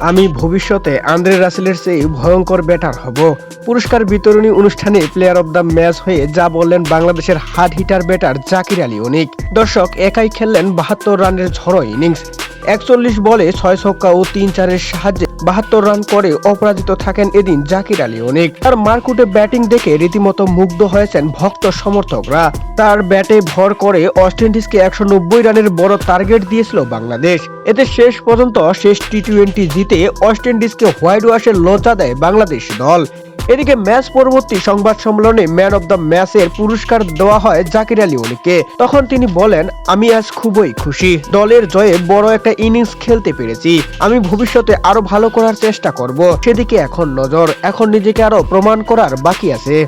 আমি ভবিষ্যতে আন্দ্রে রাসেলের চেয়ে ভয়ঙ্কর ব্যাটার হব। পুরস্কার বিতরণী অনুষ্ঠানে প্লেয়ার অব দ্য ম্যাচ হয়ে যা বললেন বাংলাদেশের hard hitter batter Jaker Ali Anik. দর্শক, একাই খেললেন বাহাত্তর রানের ঝড়ো ইনিংস একচল্লিশ বলে ছয় ছক্কা ও তিন চারের সাহায্যে বাহাত্তর রান করে অপরাজিত থাকেন এদিন জাকির আলী অনিক। তার মারকুটে ব্যাটিং দেখে রীতিমতো মুগ্ধ হয়েছেন ভক্ত সমর্থকরা। তার ব্যাটে ভর করে ওয়েস্ট ইন্ডিজকে একশো নব্বই রানের বড় টার্গেট দিয়েছিল বাংলাদেশ। এতে শেষ পর্যন্ত শেষ টি টোয়েন্টি জিতে ওয়েস্ট ইন্ডিজকে হোয়াইট ওয়াশের লজ্জা দেয় বাংলাদেশ দল। এদিকে ম্যাচ পরবর্তী সংবাদ সম্মেলনে ম্যান অব দ্য ম্যাচের পুরস্কার দেওয়া হয় জাকির আলী অলিকে। তখন তিনি বলেন, আমি আজ খুবই খুশি। দলের জয়ে বড় একটা ইনিংস খেলতে পেরেছি। আমি ভবিষ্যতে আরও ভালো করার চেষ্টা করব। সেদিকে এখন নজর। এখন নিজেকে আরও প্রমাণ করার বাকি আছে।